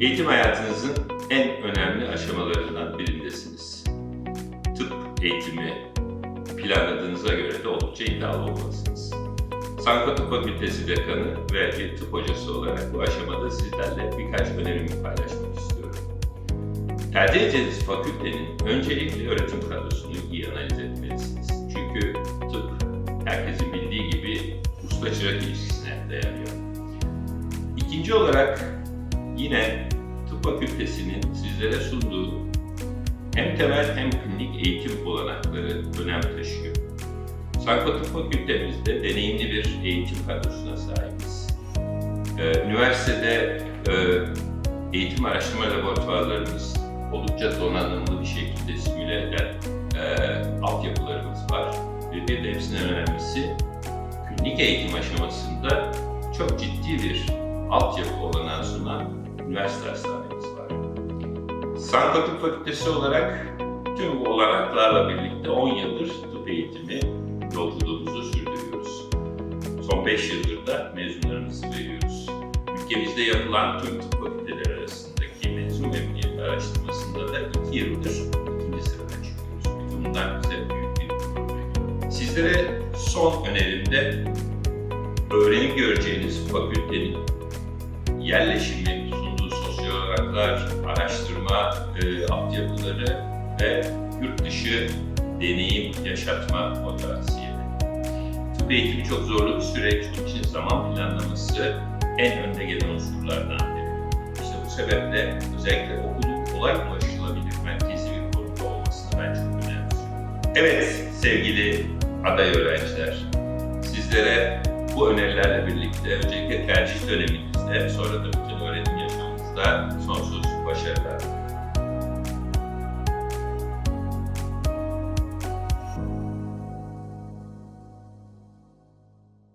Eğitim hayatınızın en önemli aşamalarından birindesiniz. Tıp eğitimi planladığınıza göre de oldukça iddialı olmalısınız. Sanko Tıp Fakültesi Dekanı ve bir tıp hocası olarak bu aşamada sizlerle birkaç önerimi paylaşmak istiyorum. Tercih edeceğiniz fakültenin öncelikli öğretim kadrosunu iyi analiz etmelisiniz. Çünkü tıp herkesin bildiği gibi usta çırak ilişkisine dayanıyor. İkinci olarak yine tıp fakültesinin sizlere sunduğu hem temel hem klinik eğitim olanakları önem taşıyor. Sanko Tıp Fakültemizde deneyimli bir eğitim kadrosuna sahibiz. Ee, üniversitede e, eğitim araştırma laboratuvarlarımız oldukça donanımlı bir şekilde simüle eden e, altyapılarımız var. Ve bir de hepsinden önemlisi klinik eğitim aşamasında çok ciddi bir altyapı olanağı sunan üniversite hastanemiz var. Sanko Tıp Fakültesi olarak tüm bu olanaklarla birlikte 10 yıldır tıp eğitimi yolculuğumuzu sürdürüyoruz. Son 5 yıldır da mezunlarımızı veriyoruz. Ülkemizde yapılan tüm tıp fakülteleri arasındaki mezun memnuniyet araştırmasında da 2 yıldır ikinci sırada çıkıyoruz. Bütün bunlar bize büyük bir gurur. Sizlere son önerimde öğrenim göreceğiniz fakültenin yerleşimi, sunduğu sosyal olanaklar, araştırma e, altyapıları ve yurt dışı deneyim yaşatma potansiyeli. Tıp eğitimi çok zorlu bir süreç, onun için zaman planlaması en önde gelen unsurlardan biri. İşte bu sebeple özellikle okulun kolay ulaşılabilir merkezi bir konumda olmasını ben çok önemsiyorum. Evet sevgili aday öğrenciler, sizlere bu önerilerle birlikte öncelikle tercih döneminizde sonra da bütün öğretim yaşamınızda sonsuz başarılar